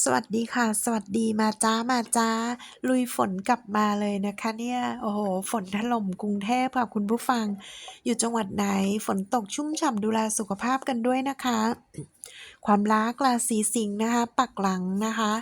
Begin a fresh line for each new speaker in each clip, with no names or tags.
สวัสดีค่ะ สวัสดีมาจ้ามาจ้า ลุยฝนกลับมาเลยนะคะ เนี่ยโอ้โหฝนถล่มกรุงเทพค่ะคุณผู้ฟัง อยู่จังหวัดไหน ฝนตกชุ่มฉ่ำดูแลสุขภาพกันด้วยนะคะ ความรักราศีสิงห์นะคะ ปักหลังนะคะ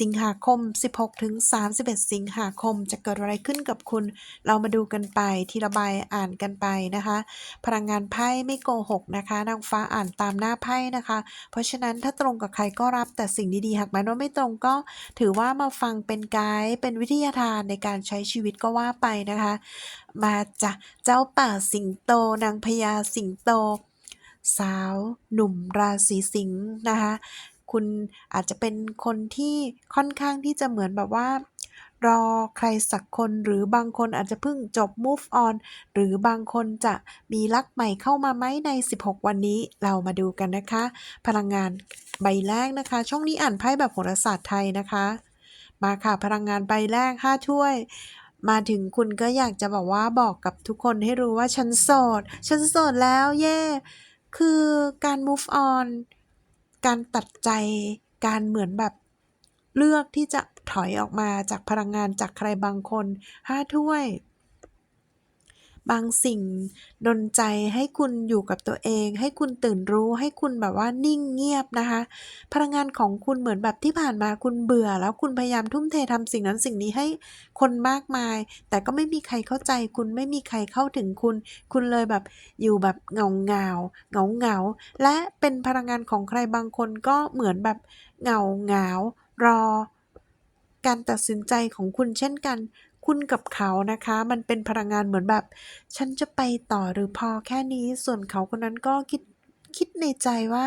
สิงหาคม 16ถึง31 สิงหาคมจะเกิดอะไรขึ้นกับคุณ เรามาดูกันไปทีละใบอ่านกันไปนะคะ พลังงานไพ่ไม่โกหกนะคะ นางฟ้าอ่านตามหน้าไพ่นะคะ เพราะฉะนั้นถ้าตรงกับใครก็รับแต่สิ่งดีๆหากแม้ว่าไม่ตรงก็ถือว่ามาฟังเป็นไกด์เป็นวิทยาทานในการใช้ชีวิตก็ว่าไปนะคะ มาจากเจ้าป่าสิงโตนางพญาสิงโต สาว หนุ่มราศีสิงห์นะคะคุณอาจจะเป็นคนที่ค่อนข้างที่จะเหมือนแบบว่า รอใครสักคนหรือบางคนอาจจะเพิ่งจบ move on หรือบางคนจะมีรักใหม่เข้ามาไหมใน 16 วันนี้เรามาดูกันนะคะ พลังงานใบแรกนะคะ ช่องนี้อ่านไพ่แบบโหราศาสตร์ไทยนะคะ มาค่ะพลังงานใบแรก 5 ถ้วยมาถึงคุณก็อยากจะบอกว่าบอกกับทุกคนให้รู้ว่าฉันโสด ฉันโสดแล้วเย่ คือการ move on การตัดใจการเหมือนแบบเลือกที่จะถอยออกมาจากพลังงานจากใครบางคนห้าถ้วย บางสิ่งดนใจให้คุณอยู่กับตัวเอง ให้คุณตื่นรู้ให้คุณแบบว่านิ่งเงียบนะคะ พลังงานของคุณเหมือนแบบที่ผ่านมาคุณเบื่อ แล้วคุณพยายามทุ่มเททำสิ่งนั้นสิ่งนี้ให้คนมากมาย แต่ก็ไม่มีใครเข้าใจ คุณไม่มีใครเข้าถึงคุณ คุณเลยแบบอยู่แบบเงาเงาเงาเงาและเป็นพลังงานของใครบางคนก็เหมือนแบบเงาเงารอการตัดสินใจของคุณเช่นกัน คุณกับเขานะคะ มันเป็นพลังงานเหมือนแบบ ฉันจะไปต่อหรือพอแค่นี้ส่วนเขาคนนั้นก็คิดคิดในใจว่า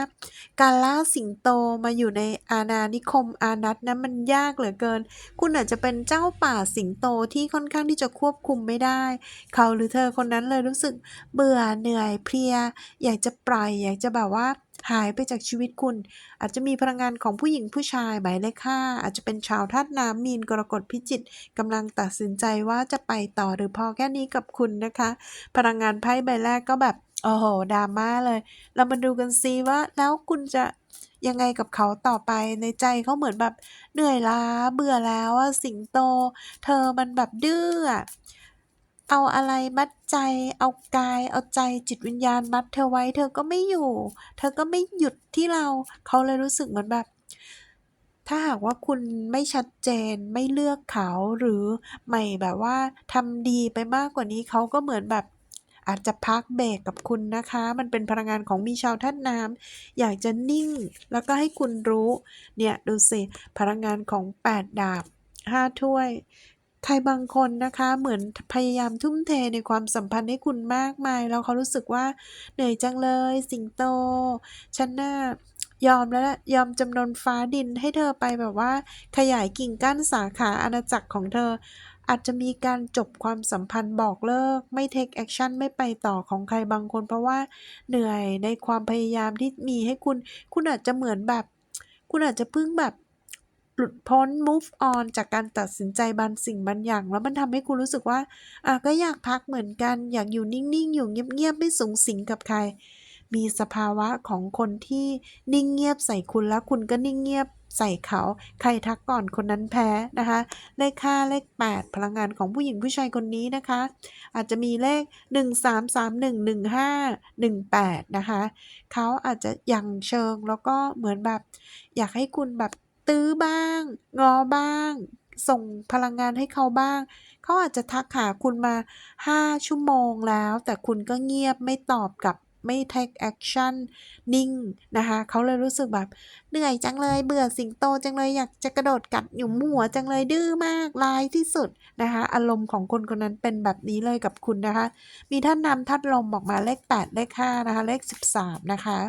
การล่าสิงโตมาอยู่ในอาณานิคมอานัตนะมันยากเหลือเกิน คุณอาจจะเป็นเจ้าป่าสิงโตที่ค่อนข้างที่จะควบคุมไม่ได้ เขาหรือเธอคนนั้นเลยรู้สึกเบื่อเหนื่อยเพลีย อยากจะปล่อยอยากจะแบบว่า หายไปจากชีวิตคุณ อาจจะมีพลังงานของผู้หญิงผู้ชายหมายเลขห้าอาจจะเป็นชาวธาตุน้ำมีนกรกฎพิจิตกำลังตัดสินใจว่าจะไปต่อหรือพอแค่นี้กับคุณนะคะ พลังงานไพ่ใบแรกก็แบบโอ้โหดราม่าเลย เรามาดูกันซิว่าแล้วคุณจะยังไงกับเขาต่อไปในใจเขาเหมือนแบบเหนื่อยล้าเบื่อแล้วอะสิงโต เธอมันแบบดื้ออะ เอาอะไรมัดใจ เอากาย เอาใจจิตวิญญาณมัดเธอไว้ เธอก็ไม่อยู่ เธอก็ไม่หยุดที่เรา เขาเลยรู้สึกเหมือนแบบ ถ้าหากว่าคุณไม่ชัดเจนไม่เลือกเขาหรือไม่แบบว่าทำดีไปมากกว่านี้เขาก็เหมือนแบบอาจจะพักเบรกกับคุณนะคะ มันเป็นพลังงานของมีชาวท่านน้ำอยากจะนิ่ง แล้วก็ให้คุณรู้ เนี่ย ดูสิ พลังงานของ 8 ดาบ 5 ถ้วย ใครบางคนนะคะเหมือนพยายามทุ่มเทในความสัมพันธ์ให้คุณมากมาย แล้วเขารู้สึกว่าเหนื่อยจังเลยสิงโต ฉันน่ะยอมแล้วละยอมจำนนฟ้าดินให้เธอไปแบบว่า ขยายกิ่งก้านสาขาอาณาจักรของเธอ อาจจะมีการจบความสัมพันธ์บอกเลิก ไม่ take action ไม่ไปต่อของใครบางคน เพราะว่าเหนื่อยในความพยายามที่มีให้คุณ คุณอาจจะเหมือนแบบ คุณอาจจะเพิ่งแบบ ลุดพ้น move on จากการตัดสินใจบางสิ่งบางอย่าง แล้วมันทำให้คุณรู้สึกว่าอะก็อยากพักเหมือนกัน อยากอยู่นิ่งๆ อยู่เงียบๆ ไม่สุงสิงกับใคร มีสภาวะของคนที่นิ่งเงียบใส่คุณแล้วคุณก็นิ่งเงียบใส่เขา ใครทักก่อนคนนั้นแพ้นะคะ เลข5เลข 8 พลังงานของผู้หญิงผู้ชายคนนี้นะคะ อาจจะมีเลข 1 3 3 1 1 5 1 8 นะคะ เขาอาจจะยังเชิงแล้วก็เหมือนแบบ อยากให้คุณแบบ ตื้อบ้าง งอบ้าง ส่งพลังงานให้เขาบ้าง เขาอาจจะทักหาคุณมา 5 ชั่วโมงแล้ว แต่คุณก็เงียบไม่ตอบกลับไม่ take action นิ่งนะคะเขาเลยรู้สึกแบบเหนื่อยจังเลยเบื่อสิงโตจังเลยอยากจะกระโดดกัดหยุมหัวจังเลยดื้อมากร้ายที่สุดนะคะอารมณ์ของคนคนนั้นเป็นแบบนี้เลยกับคุณนะคะ มีท่านนำธาตุลมออกมาเลข 8 เลข5นะคะเลข 13 นะคะ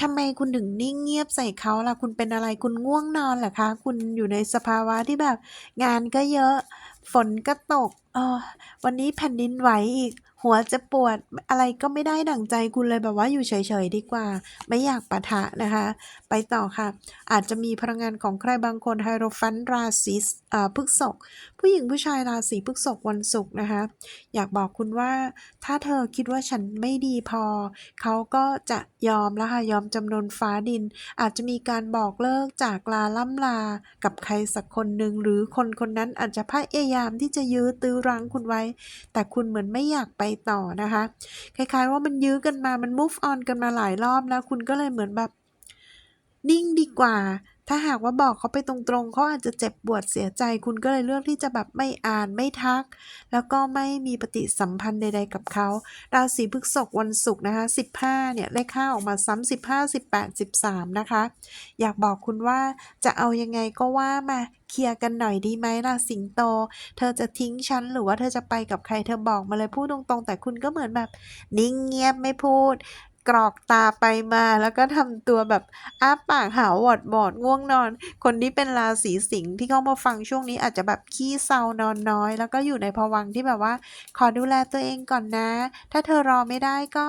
ทำไมคุณถึงนิ่งเงียบใส่เขาล่ะ คุณเป็นอะไรคุณง่วงนอนเหรอคะ คุณอยู่ในสภาวะที่แบบ งานก็เยอะ ฝนก็ตกเออวันนี้แผ่นดินไหวอีก หัวจะปวดอะไรก็ไม่ได้ดั่งใจคุณเลยแบบว่าอยู่เฉยๆดีกว่า ไม่อยากปะทะนะคะ ไปต่อค่ะ อาจจะมีพลังงานของใครบางคนไฮโรฟันราศีอ่าพฤษภผู้หญิงผู้ชายราศีพฤษภวันศุกร์นะคะ อยากบอกคุณว่า ถ้าเธอคิดว่าฉันไม่ดีพอ เขาก็จะยอมแล้วค่ะยอมจำนนฟ้าดิน อาจจะมีการบอกเลิกจากลาล่ำลา กับใครสักคนหนึ่งหรือคนคนนั้นอาจจะพยายามที่จะยื้อตื้อรั้งคุณไว้ แต่คุณเหมือนไม่อยากไปต่อนะคะ คล้ายๆว่ามันยื้อกันมามัน move on กันมาหลายรอบแล้วคุณก็เลยเหมือนแบบนิ่งดีกว่า ถ้าหากว่าบอกเขาไปตรงๆเขาอาจจะเจ็บปวดเสียใจ คุณก็เลยเลือกที่จะแบบไม่อ่านไม่ทัก แล้วก็ไม่มีปฏิสัมพันธ์ใด ๆ กับเขาราศีพฤษภวันศุกร์นะคะ 15 เนี่ยเลข5ออกมาซ้ำ15 18 13 นะคะ อยากบอกคุณว่าจะเอายังไงก็ว่ามาเคลียร์กันหน่อยดีไหมล่ะสิงโต เธอจะทิ้งฉันหรือว่าเธอจะไปกับใครเธอบอกมาเลยพูดตรงๆ แต่คุณก็เหมือนแบบ นิ่งเงียบไม่พูด กรอกตาไปมา แล้วก็ทำตัวแบบอ้าปากหาวอดบอดง่วงนอน คนที่เป็นราศีสิงห์ที่เข้ามาฟังช่วงนี้อาจจะแบบขี้เศร้านอนน้อย แล้วก็อยู่ในภวังที่แบบว่า ขอดูแลตัวเองก่อนนะ ถ้าเธอรอไม่ได้ก็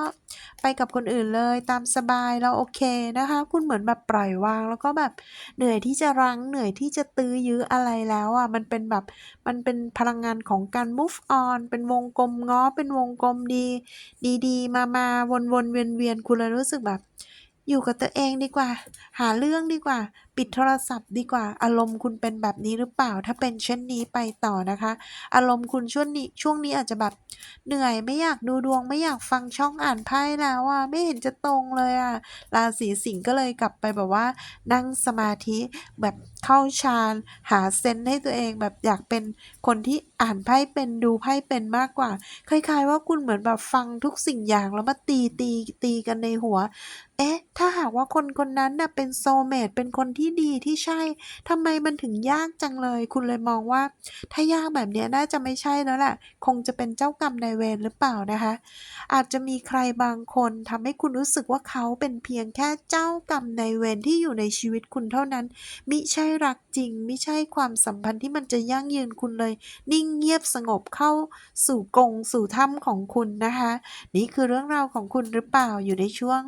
ไปกับคนอื่นเลยตามสบายแล้วโอเคนะคะ คุณเหมือนแบบปล่อยวาง แล้วก็แบบเหนื่อยที่จะรั้งเหนื่อยที่จะตื้อยื้ออะไรแล้วอะมันเป็นแบบมันเป็นพลังงานของการ move on เป็นวงกลมง้อเป็นวงกลมดี ดีๆมามาวนวนเวียนียนคุณเลยรู้สึกแบบ อยู่กับตัวเองดีกว่า หาเรื่องดีกว่า ปิดโทรศัพท์ดีกว่า อารมณ์คุณเป็นแบบนี้หรือเปล่า ถ้าเป็นเช่นนี้ไปต่อนะคะ อารมณ์คุณช่วงนี้ช่วงนี้อาจจะแบบเหนื่อยไม่อยากดูดวง ไม่อยากฟังช่องอ่านไพ่แล้วอะไม่เห็นจะตรงเลยอะราศีสิงห์ก็เลยกลับไปแบบว่า นั่งสมาธิแบบเข้าฌานหาเซนส์ให้ตัวเองแบบอยากเป็นคนที่อ่านไพ่เป็นดูไพ่เป็นมากกว่า คล้ายๆ ว่าคุณเหมือนแบบฟังทุกสิ่งอย่างแล้วมาตีตีตีกันในหัว เอ๊ะ ถ้าหากว่าคนคนนั้นน่ะเป็นโซเมตเป็นคนที่ดีที่ใช่ทำไมมันถึงยากจังเลย คุณเลยมองว่า ถ้ายากแบบนี้น่าจะไม่ใช่แล้วแหละคงจะเป็นเจ้ากรรมนายเวรหรือเปล่านะคะ อาจจะมีใครบางคนทำให้คุณรู้สึกว่าเขาเป็นเพียงแค่เจ้ากรรมนายเวรที่อยู่ในชีวิตคุณเท่านั้นมิใช่รักจริงม่ใช่ความสัมพันธ์ที่มันจะยั่งยืนคุณเลย นิ่งเงียบสงบเข้าสู่กงสู่ถ้ำของคุณนะคะ นี่คือเรื่องราวของคุณหรือเปล่าอยู่ในช่วง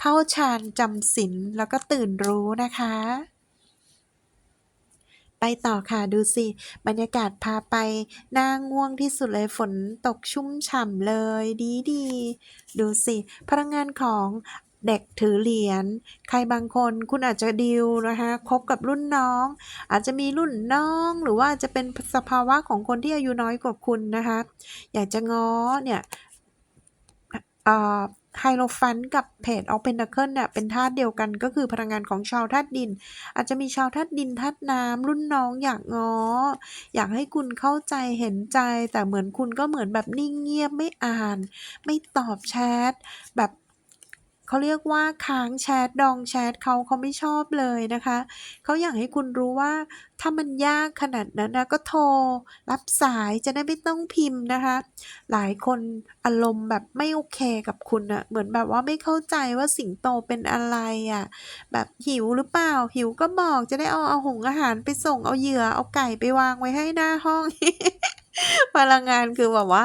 เข้าฌานจำศีลแล้วก็ตื่นรู้นะคะ ไปต่อค่ะดูสิ บรรยากาศพาไปน่าง่วงที่สุดเลยฝนตกชุ่มฉ่ำเลย ดีดีดูสิ พลังงานของเด็กถือเหรียญ ใครบางคนคุณอาจจะดิวนะคะคบกับรุ่นน้อง อาจจะมีรุ่นน้อง หรือว่าจะเป็นสภาวะของคนที่อายุน้อยกว่าคุณนะคะ อยากจะง้อเนี่ยไฮโลฟันกับเพจออฟเพน a เคิลเนี่ยเป็นธาตุเดียวกันก็คือพลังงานของชาวธาตุดิน อาจจะมีชาวธาตุดินธาตุน้ำรุ่นน้องอยากง้อ อยากให้คุณเข้าใจเห็นใจ แต่เหมือนคุณก็เหมือนแบบนิ่งเงียบไม่อ่าน ไม่ตอบแชทแบบเขาเรียกว่าค้างแชทดองแชทเขาเขาไม่ชอบเลยนะคะ เขาอยากให้คุณรู้ว่า ถ้ามันยากขนาดนั้นนะก็โทร รับสายจะได้ไม่ต้องพิมพ์นะคะ หลายคนอารมณ์แบบไม่โอเคกับคุณอะเหมือนแบบว่าไม่เข้าใจว่าสิงโตเป็นอะไรอะแบบหิวหรือเปล่า หิวก็บอกจะได้เอาเอาหงอาหารไปส่งเอาเหยื่อเอาไก่ไปวางไว้ให้หน้าห้องพลังงานคือแบบว่า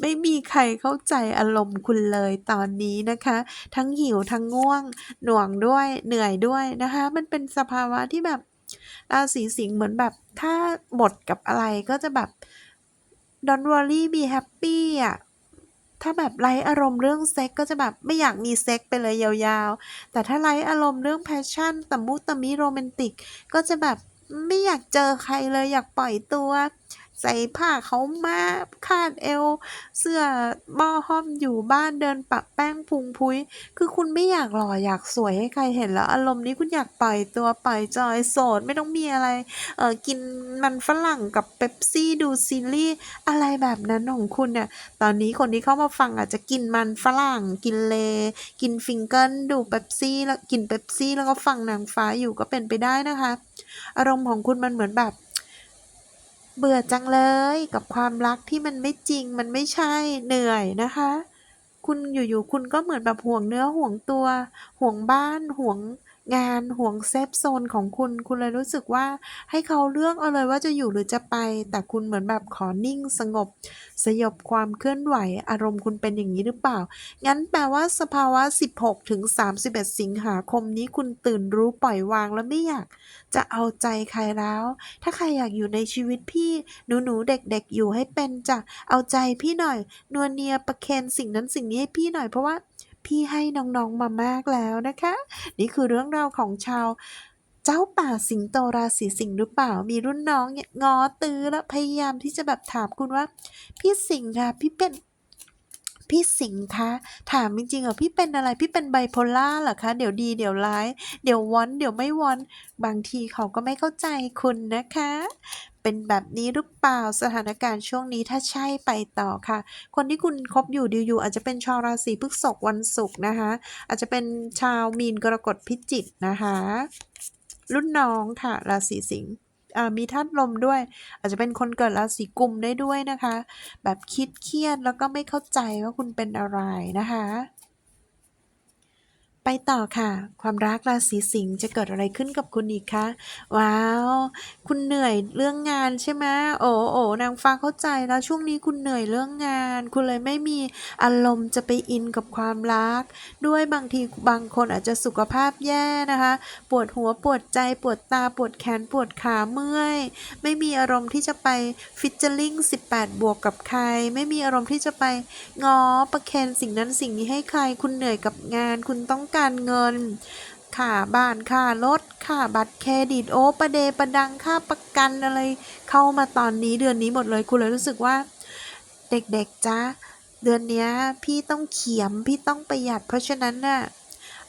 ไม่มีใครเข้าใจอารมณ์คุณเลยตอนนี้นะคะ ทั้งหิวทั้งง่วง หน่วงด้วยเหนื่อยด้วยนะคะ มันเป็นสภาวะที่แบบ ราศีสิงห์เหมือนแบบถ้าหมดกับอะไรก็จะแบบ don't worry be happy อะถ้าแบบไร้อารมณ์เรื่องเซ็กก็จะแบบไม่อยากมีเซ็กไปเลยยาวๆ แต่ถ้าไร้อารมณ์เรื่องแพชชั่นตะมุตะมิโรแมนติก ก็จะแบบไม่อยากเจอใครเลยอยากปล่อยตัว ใส่ผ้าเขามาคาดเอว เสื้อหม้อห้อมอยู่บ้านเดินปะแป้งพุงพุ้ย คือคุณไม่อยากหล่ออยากสวยให้ใครเห็นแล้ว อารมณ์นี้คุณอยากปล่อยตัวปล่อยจอยโสดไม่ต้องมีอะไร เออกินมันฝรั่งกับเป๊ปซี่ดูซีรีส์อะไรแบบนั้นของคุณเนี่ย ตอนนี้คนที่เข้ามาฟังอาจจะกินมันฝรั่ง กินเลกินฟิงเกิลดูเป๊ปซี่แล้วกินเป๊ปซี่แล้วก็ฟังนางฟ้าอยู่ก็เป็นไปได้นะคะ อารมณ์ของคุณมันเหมือนแบบ เบื่อจังเลยกับความรักที่มันไม่จริงมันไม่ใช่เหนื่อยนะคะ คุณอยู่ๆคุณก็เหมือนแบบห่วงเนื้อห่วงตัว ห่วงบ้านห่วง งานห่วงเซฟโซนของคุณ คุณเลยรู้สึกว่าให้เขาเลือกเอาเลยว่าจะอยู่หรือจะไป แต่คุณเหมือนแบบขอนิ่งสงบ สยบความเคลื่อนไหว อารมณ์คุณเป็นอย่างนี้หรือเปล่า งั้นแปลว่าสภาวะ 16ถึง31 สิงหาคมนี้คุณตื่นรู้ปล่อยวางแล้วไม่อยาก จะเอาใจใครแล้ว ถ้าใครอยากอยู่ในชีวิตพี่หนูหนูๆเด็กๆ อยู่ให้เป็นจะเอาใจพี่หน่อยนวลเนียประเคนสิ่งนั้นสิ่งนี้ให้พี่หน่อยเพราะว่า พี่ให้น้องๆมามากแล้วนะคะ นี่คือเรื่องราวของชาวเจ้าป่าสิงโตราศีสิงห์หรือเปล่า มีรุ่นน้องเนี่ยงอตื้อแล้วพยายามที่จะแบบถามคุณว่า พี่สิงห์คะพี่เป็น พี่สิงห์คะถามจริงๆเหรอพี่เป็นอะไรพี่เป็นไบโพล่าเหรอคะ เดี๋ยวดีเดี๋ยวร้าย เดี๋ยววอนเดี๋ยวไม่วอนบางทีเขาก็ไม่เข้าใจคุณนะคะ เป็นแบบนี้หรือเปล่าสถานการณ์ช่วงนี้ถ้าใช่ไปต่อค่ะ คนที่คุณคบอยู่ดีอยู่อาจจะเป็นชาวราศีพฤษภวันศุกร์นะคะ อาจจะเป็นชาวมีนกรกฎพิจิกนะคะ รุ่นน้องค่ะราศีสิงห์ มีธาตุลมด้วย อาจจะเป็นคนเกิดราศีกุมได้ด้วยนะคะ แบบคิดเครียดแล้วก็ไม่เข้าใจว่าคุณเป็นอะไรนะคะ ไปต่อค่ะ ความรักราศีสิงห์จะเกิดอะไรขึ้นกับคุณอีกคะว้าว คุณเหนื่อยเรื่องงานใช่ไหมโอ้โอ้นางฟ้าเข้าใจแล้วช่วงนี้คุณเหนื่อยเรื่องงาน คุณเลยไม่มีอารมณ์จะไปอินกับความรัก ด้วยบางทีบางคนอาจจะสุขภาพแย่นะคะ ปวดหัวปวดใจปวดตาปวดแขนปวดขาเมื่อย ไม่มีอารมณ์ที่จะไปฟิชเจอริง18 บวกกับใคร ไม่มีอารมณ์ที่จะไปงอประเคนสิ่งนั้นสิ่งนี้ให้ใคร คุณเหนื่อยกับงาน คุณต้องการเงินค่าบ้านค่ารถค่าบัตรเครดิตโอ้ประเดประดังค่าประกันอะไร เข้ามาตอนนี้เดือนนี้หมดเลยคุณเลยรู้สึกว่า เด็กๆจ้าเดือนนี้พี่ต้องเขียมพี่ต้องประหยัด เพราะฉะนั้นน่ะ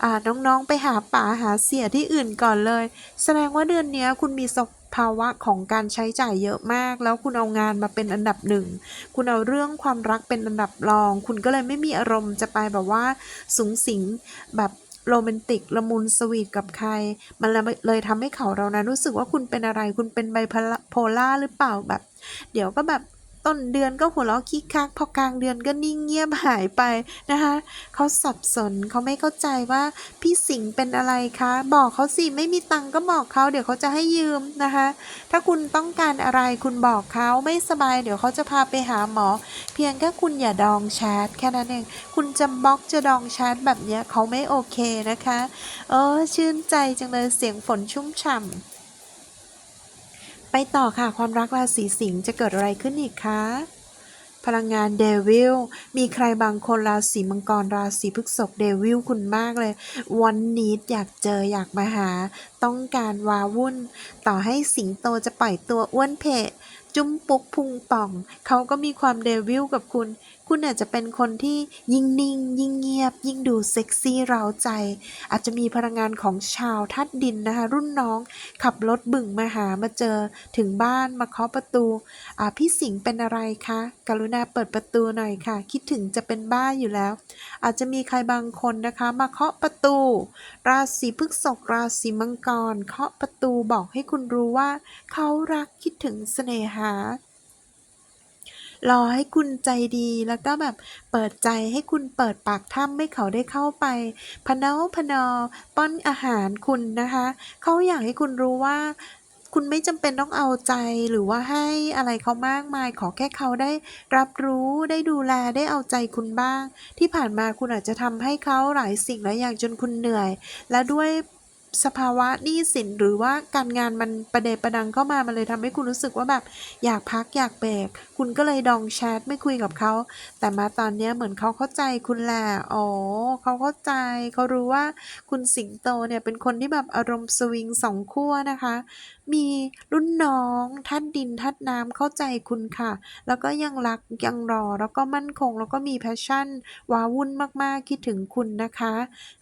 อ่าน้องๆไปหาป่าหาเสียที่อื่นก่อนเลย แสดงว่าเดือนนี้คุณมีส ภาวะของการใช้จ่ายเยอะมาก แล้วคุณเอางานมาเป็นอันดับหนึ่ง คุณเอาเรื่องความรักเป็นอันดับรอง คุณก็เลยไม่มีอารมณ์จะไปแบบว่าสูงสิงแบบโรแมนติกละมุนสวีทกับใคร มันเลยทำให้เขาเรานะรู้สึกว่าคุณเป็นอะไร คุณเป็นไบโพล่าหรือเปล่าแบบ เดี๋ยวก็แบบ ต้นเดือนก็หัวเราะคิกคักพอกลางเดือนก็นิ่งเงียบหายไปนะคะเขาสับสนเขาไม่เข้าใจว่าพี่สิงห์เป็นอะไรคะ บอกเขาสิไม่มีตังก็บอกเขาเดี๋ยวเขาจะให้ยืมนะคะ ถ้าคุณต้องการอะไรคุณบอกเขาไม่สบาย เดี๋ยวเขาจะพาไปหาหมอ เพียงแค่คุณอย่าดองแชทแค่นั้นเองคุณจะบล็อกจะดองแชทแบบเนี้ยเขาไม่โอเคนะคะ เออชื่นใจจังเลยเสียงฝนชุ่มฉ่ำ ไปต่อค่ะความรักราศีสิงห์จะเกิดอะไรขึ้นอีกคะพลังงานเดวิลมีใครบางคนราศีมังกรราศีพฤษภเดวิลคุณมากเลย วันนี้อยากเจออยากมาหา ต้องการวาวุ่น ต่อให้สิงโตจะปล่อยตัวอ้วนเพะ จุ้มปุกพุงป่อง เขาก็มีความเดวิลกับคุณ คุณอาจจะเป็นคนที่ยิ่งนิ่ง ยิ่งเงียบ ยิ่งดูเซ็กซี่เร้าใจ อาจจะมีพลังงานของชาวทัดดินนะคะ รุ่นน้องขับรถบึ่งมาหามาเจอถึงบ้านมาเคาะประตูอ่าพี่สิงห์เป็นอะไรคะกรุณาเปิดประตูหน่อยค่ะ คิดถึงจะเป็นบ้าอยู่แล้ว อาจจะมีใครบางคนนะคะมาเคาะประตู ราศีพฤษภราศีมังกรเคาะประตูบอกให้คุณรู้ว่า เขารักคิดถึงเสน่หา รอให้คุณใจดีแล้วก็แบบเปิดใจให้คุณเปิดปากถ้ำให้เขาได้เข้าไปพนาพนอป้อนอาหารคุณนะคะเขาอยากให้คุณรู้ว่าคุณไม่จำเป็นต้องเอาใจหรือว่าให้อะไรเขามากมาย ขอแค่เขาได้รับรู้ได้ดูแลได้เอาใจคุณบ้าง ที่ผ่านมาคุณอาจจะทำให้เขาหลายสิ่งหลายอย่างจนคุณเหนื่อย และด้วย สภาวะหนี้สินหรือว่าการงานมันประเดประดังเข้ามามันเลยทำให้คุณรู้สึกว่าแบบอยากพักอยากเบรกคุณก็เลยดองแชทไม่คุยกับเขา แต่มาตอนเนี้ยเหมือนเขาเข้าใจคุณแหละอ๋อเขาเข้าใจเขารู้ว่าคุณสิงโตเนี่ยเป็นคนที่แบบอารมณ์สวิงสองขั้วนะคะ มีรุ่นน้องทัดดินทัดน้ำเข้าใจคุณค่ะ แล้วก็ยังรักยังรอแล้วก็มั่นคง แล้วก็มีแพชชั่นว้าวุ่นมากๆคิดถึงคุณนะคะ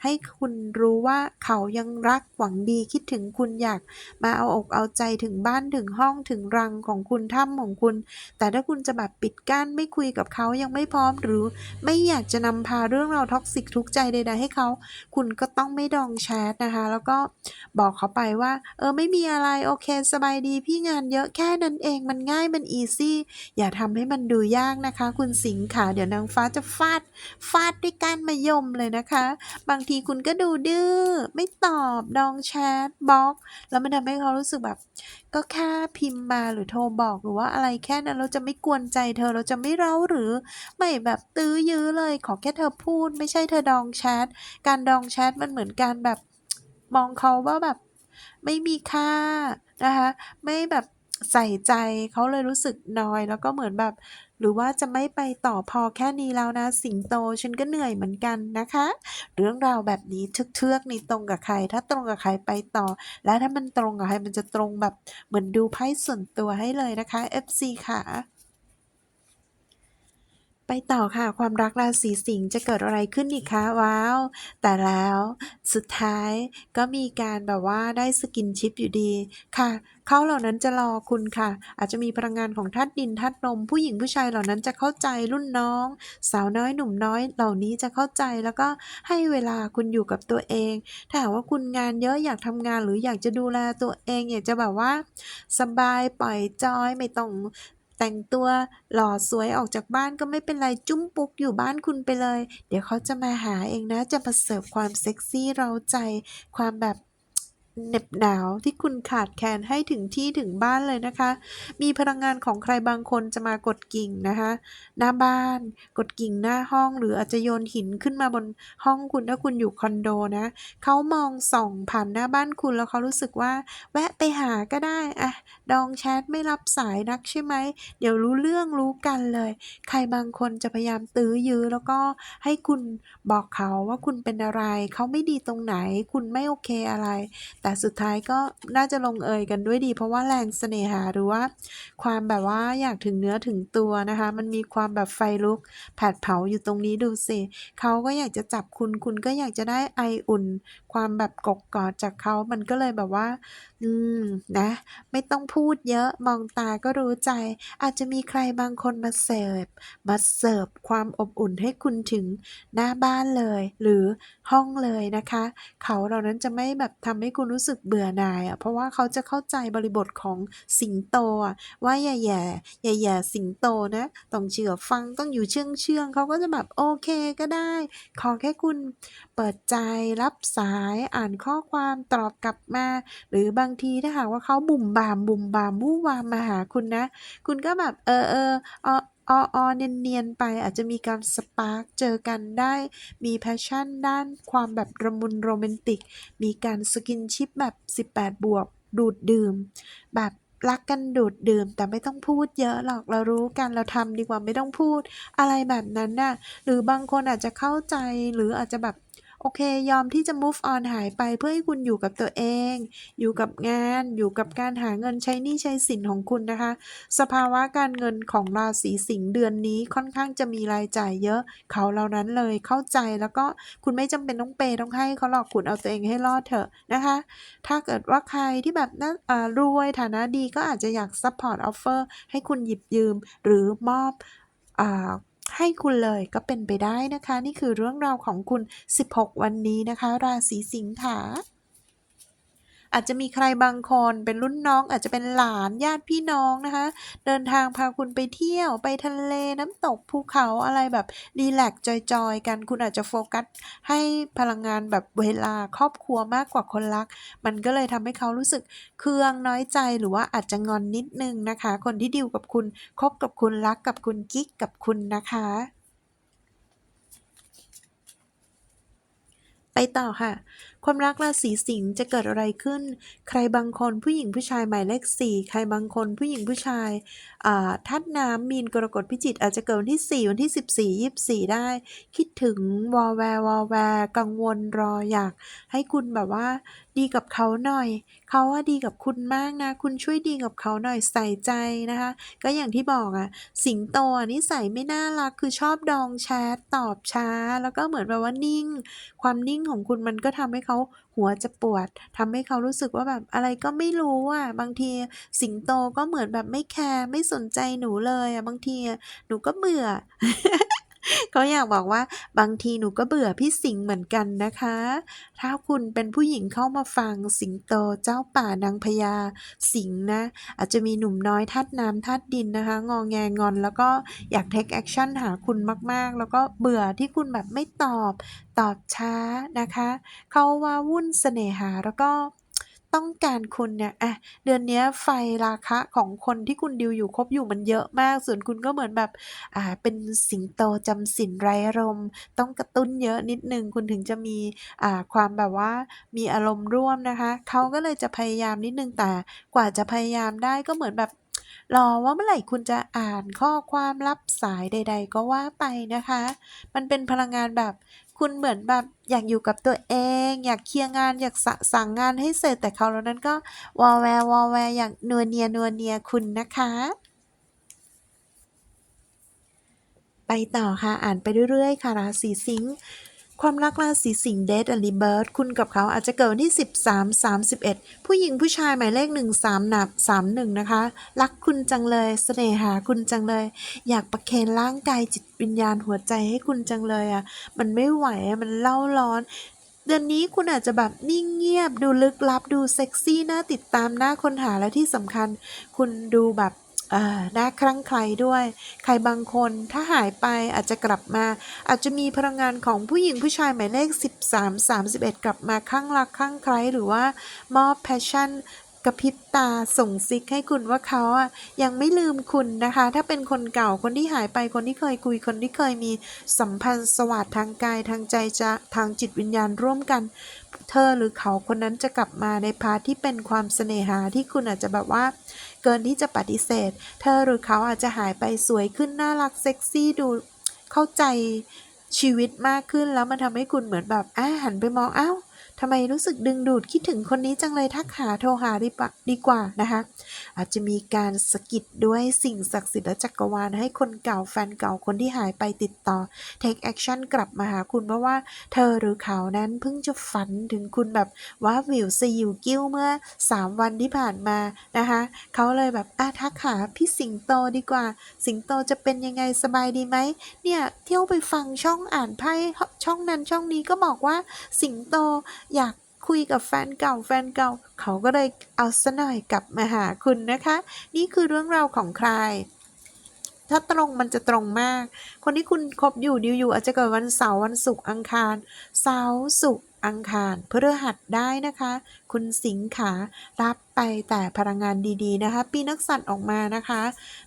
ให้คุณรู้ว่าเขายังรักหวังดีคิดถึงคุณอยากมาเอาอกเอาใจถึงบ้านถึงห้องถึงรังของคุณถ้ำของคุณ แต่ถ้าคุณจะแบบปิดกั้นไม่คุยกับเขายังไม่พร้อมหรือ ไม่อยากจะนำพาเรื่องราวท็อกซิกทุกใจใดๆให้เขาคุณก็ต้องไม่ดองแชทนะคะ แล้วก็บอกเขาไปว่า เออไม่มีอะไรโอเคสบายดีพี่งานเยอะแค่นั้นเองมันง่ายมันอีซี่อย่าทำให้มันดูยากนะคะ คุณสิงห์ค่ะเดี๋ยวนางฟ้าจะฟาดฟาดด้วยก้านมะยมเลยนะคะ บางทีคุณก็ดูดื้อไม่ตอบดองแชทบล็อก แล้วมันทำให้เขารู้สึกแบบ ก็แค่พิมพ์มาหรือโทรบอกหรือว่าอะไรแค่นั้นเราจะไม่กวนใจเธอเราจะไม่เร้าหรือไม่แบบตื้อยื้อเลยขอแค่เธอพูด ไม่ใช่เธอดองแชทการดองแชทมันเหมือนการแบบมองเขาว่าแบบไม่มีค่านะคะไม่แบบใส่ใจเขาเลยรู้สึกน้อยแล้วก็เหมือนแบบ หรือว่าจะไม่ไปต่อพอแค่นี้แล้วนะ สิงโตฉันก็เหนื่อยเหมือนกันนะคะ เรื่องราวแบบนี้เทือกๆนี่ตรงกับใคร ถ้าตรงกับใครไปต่อ และถ้ามันตรงกับใครมันจะตรงแบบเหมือนดูไพ่ส่วนตัวให้เลยนะคะ FC ค่ะ ไปต่อค่ะความรักราศีสิงห์จะเกิดอะไรขึ้นอีกคะว้าว แต่แล้วสุดท้ายก็มีการแบบว่าได้สกินชิปอยู่ดีค่ะเขาเหล่านั้นจะรอคุณค่ะ อาจจะมีพลังงานของธาตุดินธาตุลมผู้หญิงผู้ชายเหล่านั้นจะเข้าใจรุ่นน้อง สาวน้อยหนุ่มน้อยเหล่านี้จะเข้าใจแล้วก็ให้เวลาคุณอยู่กับตัวเอง ถ้าหากว่าคุณงานเยอะอยากทำงานหรืออยากจะดูแลตัวเองอยากจะแบบว่า สบายปล่อยจอยไม่ต้อง แต่งตัวหล่อสวยออกจากบ้านก็ไม่เป็นไรจุ้มปุ๊กอยู่บ้านคุณไปเลย เดี๋ยวเขาจะมาหาเองนะจะมาเสิร์ฟความเซ็กซี่เราใจ ความแบบ เหน็บหนาวที่คุณขาดแคลนให้ถึงที่ถึงบ้านเลยนะคะ มีพลังงานของใครบางคนจะมากดกิ่งนะคะ หน้าบ้าน กดกิ่งหน้าห้อง หรืออาจจะโยนหินขึ้นมาบนห้องคุณถ้าคุณอยู่คอนโดนะเขามองส่องผ่านหน้าบ้านคุณแล้วเขารู้สึกว่า แวะไปหาก็ได้อะดองแชทไม่รับสายนักใช่ไหมเดี๋ยวรู้เรื่องรู้กันเลย ใครบางคนจะพยายามตื้อยื้อแล้วก็ให้คุณบอกเขาว่าคุณเป็นอะไร เขาไม่ดีตรงไหน คุณไม่โอเคอะไรแต่สุดท้ายก็น่าจะลงเอยกันด้วยดี เพราะว่าแรงเสน่หาหรือว่า ความแบบว่าอยากถึงเนื้อถึงตัวนะคะ มันมีความแบบไฟลุกแผดเผาอยู่ตรงนี้ดูสิเขาก็อยากจะจับคุณคุณก็อยากจะได้ไออุ่น ความแบบกกกอดจากเขามันก็เลยแบบว่า อืมนะ ไม่ต้องพูดเยอะมองตาก็รู้ใจ อาจจะมีใครบางคนมาเสิร์ฟมาเสิร์ฟความอบอุ่นให้คุณถึงหน้าบ้านเลย หรือห้องเลยนะคะ เขาเหล่านั้นจะไม่แบบทำให้คุณรู้สึกเบื่อหน่ายอะเพราะว่าเขาจะเข้าใจบริบทของสิงโตอะว่าอย่าแย่อย่าแย่สิงโตนะต้องเชื่อฟังต้องอยู่เชื่องเชื่องเขาก็จะแบบโอเคก็ได้ ขอแค่คุณเปิดใจรับสายอ่านข้อความตอบกลับมา หรือบางทีถ้าหากว่าเขาบุ่มบามบุ่มบามวู่วามมาหาคุณนะ คุณก็แบบเออเออ ออออเนียนเนียนๆไปอาจจะมีการสปาร์กเจอกันได้มีแพชชั่นด้านความแบบระมุนโรแมนติก มีการสกินชิปแบบ 18 บวก ดูดดื่ม แบบรักกันดูดดื่มแต่ไม่ต้องพูดเยอะหรอกเรารู้กันเราทำดีกว่าไม่ต้องพูด อะไรแบบนั้นน่ะหรือบางคนอาจจะเข้าใจหรืออาจจะแบบ โอเค ยอมที่จะ move on หายไปเพื่อให้คุณอยู่กับตัวเอง อยู่กับงาน อยู่กับการหาเงินใช้หนี้ใช้สินของคุณนะคะ สภาวะการเงินของราศีสิงห์เดือนนี้ค่อนข้างจะมีรายจ่ายเยอะ เขาเหล่านั้นเลยเข้าใจแล้วก็คุณไม่จำเป็นต้องเปย์ต้องให้เขาหรอกคุณเอาตัวเองให้รอดเถอะนะคะ ถ้าเกิดว่าใครที่แบบน่าอ่ารวยฐานะดีก็อาจจะอยาก support offer ให้คุณหยิบยืมหรือมอบอ่า ให้คุณเลยก็เป็นไปได้นะคะ นี่คือเรื่องราวของคุณ 16 วันนี้นะคะ ราศีสิงค์ค่ะ อาจจะมีใครบางคนเป็นรุ่นน้อง อาจจะเป็นหลานญาติพี่น้องนะคะ เดินทางพาคุณไปเที่ยวไปทะเลน้ำตกภูเขาอะไรแบบรีแลกซ์จอยๆ กันคุณอาจจะโฟกัสให้พลังงานแบบเวลาครอบครัวมากกว่าคนรัก มันก็เลยทำให้เขารู้สึกเคืองน้อยใจหรือว่าอาจจะงอนนิดนึงนะคะ คนที่ดิวกับคุณคบกับคุณรักกับคุณกิ๊กกับคุณนะคะ ไปต่อค่ะ ความรักราศีสิงห์จะเกิดอะไรขึ้น ใครบางคนผู้หญิงผู้ชายหมายเลขสี่ใครบางคนผู้หญิงผู้ชายอ่าธาตุน้ำมีนกรกฎพิจิกอาจจะเกิดวันที่ 4 วันที่ 14 24 ได้ คิดถึงวอแวร์วอแวร์กังวลรออยาก ให้คุณแบบว่า ดีกับเขาหน่อย เขาว่าดีกับคุณมากนะ คุณช่วยดีกับเขาหน่อยใส่ใจนะคะ ก็อย่างที่บอกอะสิงโตนิสัยไม่น่ารักคือชอบดองแชทตอบช้า แล้วก็เหมือนแบบว่านิ่ง ความนิ่งของคุณมันก็ทำให้เขาหัวจะปวดทำให้เขารู้สึกว่าแบบอะไรก็ไม่รู้อะบางทีสิงโตก็เหมือนแบบไม่แคร์ไม่สนใจหนูเลยอะบางทีหนูก็เบื่อ เขาอยากบอกว่าบางทีหนูก็เบื่อพี่สิงห์เหมือนกันนะคะ ถ้าคุณเป็นผู้หญิงเข้ามาฟังสิงโตเจ้าป่านางพญาสิงห์นะ อาจจะมีหนุ่มน้อยธาตุน้ำธาตุดินนะคะ งองแงงอน แล้วก็อยากเทคแอคชั่นหาคุณมากๆ แล้วก็เบื่อที่คุณแบบไม่ตอบ ตอบช้านะคะ เขาว่าวุ่นเสน่หาแล้วก็ ต้องการคุณเนี่ยอะเดือนนี้ไฟราคะของคนที่คุณดิวอยู่คบอยู่มันเยอะมาก ส่วนคุณก็เหมือนแบบอ่าเป็นสิงโตจำสินไร้อารมณ์ต้องกระตุ้นเยอะนิดนึงคุณถึงจะมีอ่าความแบบว่ามีอารมณ์ร่วมนะคะเขาก็เลยจะพยายามนิดนึงแต่กว่าจะพยายามได้ก็เหมือนแบบ รอว่าเมื่อไหร่คุณจะอ่านข้อความรับสายใด ๆ ก็ว่าไปนะคะ มันเป็นพลังงานแบบคุณเหมือนแบบอยากอยู่กับตัวเอง อยากเคลียร์งานอยากสสั่งงานให้เสร็จแต่เขาเหล่านั้นก็วอแวๆๆอย่างนัวเนียๆคุณนะคะ ไปต่อค่ะอ่านไปเรื่อยๆค่ะราศีสิงห์ ความรักราศีสิงห์ Death and Rebirth คุณกับเขาอาจจะเกิดวันที่ 13 31 ผู้หญิงผู้ชายหมายเลข 13 หนับ 31 นะคะ รักคุณจังเลยเสน่หาคุณจังเลย อยากประเคนร่างกายจิตวิญญาณหัวใจให้คุณจังเลยอะมันไม่ไหวอะมันเล่าร้อนเดือนนี้คุณอาจจะแบบนิ่งเงียบ ดูลึกลับดูเซ็กซี่น่าติดตามน่าค้นหาและที่สำคัญ คุณดูแบบ น่าคลั่งไคล้ด้วย ใครบางคนถ้าหายไปอาจจะกลับมา อาจจะมีพลังงานของผู้หญิงผู้ชายหมายเลข 13 31 กลับมาคลั่งรักคลั่งไคล้หรือว่ามอบ passion กระพริบตาส่งซิกให้คุณว่าเขาอะยังไม่ลืมคุณนะคะ ถ้าเป็นคนเก่าคนที่หายไปคนที่เคยคุยคนที่เคยมีสัมพันธ์สวัสดิ์ทางกายทางใจจะทางจิตวิญญาณร่วมกัน เธอหรือเขาคนนั้นจะกลับมาในพาที่เป็นความเสน่หาที่คุณอาจจะแบบว่า เกินที่จะปฏิเสธ เธอหรือเขาอาจจะหายไปสวยขึ้นน่ารักเซ็กซี่ดูเข้าใจชีวิตมากขึ้นแล้วมันทำให้คุณเหมือนแบบอ่าหันไปมองอ้าว ทำไมรู้สึกดึงดูดคิดถึงคนนี้จังเลยทักหาโทรหาดีปะดีกว่านะคะ อาจจะมีการสะกิดด้วยสิ่งศักดิ์สิทธิ์และจักรวาลให้คนเก่าแฟนเก่าคนที่หายไปติดต่อเทกแอคชั่นกลับมาหาคุณเพราะว่าเธอหรือเขานั้นเพิ่งจะฝันถึงคุณแบบว้าวิวสยิวกิ้วเมื่อ 3 วันที่ผ่านมานะคะเขาเลยแบบอาทักหาพี่สิงโตดีกว่า สิงโตจะเป็นยังไงสบายดีไหมเนี่ยเที่ยวไปฟังช่องอ่านไพ่ช่องนั้นช่องนี้ก็บอกว่าสิงโตอยากคุยกับแฟนเก่าแฟนเก่า เขาก็เลยเอาซะหน่อยกลับมาหาคุณนะคะ นี่คือเรื่องราวของใคร ถ้าตรงมันจะตรงมาก คนที่คุณคบอยู่ดิวอยู่อาจจะเกิดวันเสาร์วันศุกร์อังคาร เสาร์ศุกร์ อังคารพฤหัสได้นะคะ คุณสิงขารับไปแต่พลังงานดีๆนะคะ ปีนักษัตริย์ออกมานะคะ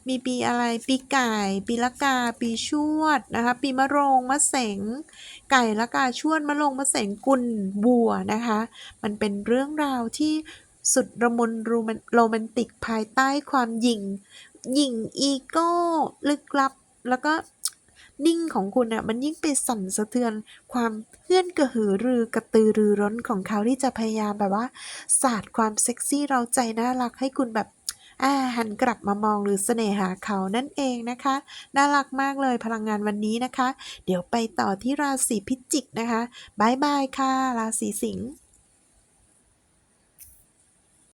มีปีอะไรปีไก่ ปีละกา ปีชวดนะคะ ปีมะโรงมะเสงไก่ละกาชวดมะโรงมะเสงกุลวัวนะคะ มันเป็นเรื่องราวที่สุดละมุนโรแมนโรแมนติกภายใต้ความหยิ่งหยิ่งอีโก้ลึกลับแล้วก็ นิ่งของคุณน่ะมันยิ่งไปสั่นสะเทือน ความเฮื่อนกระหือรือกระตือรือร้นของเขาที่จะพยายามแบบว่าสาดความเซ็กซี่เราใจน่ารักให้คุณแบบอาหันกลับมามองหรือเสน่หาเขานั่นเองนะคะ น่ารักมากเลยพลังงานวันนี้นะคะ เดี๋ยวไปต่อที่ราศีพิจิกนะคะบายบายค่ะ ราศีสิงห์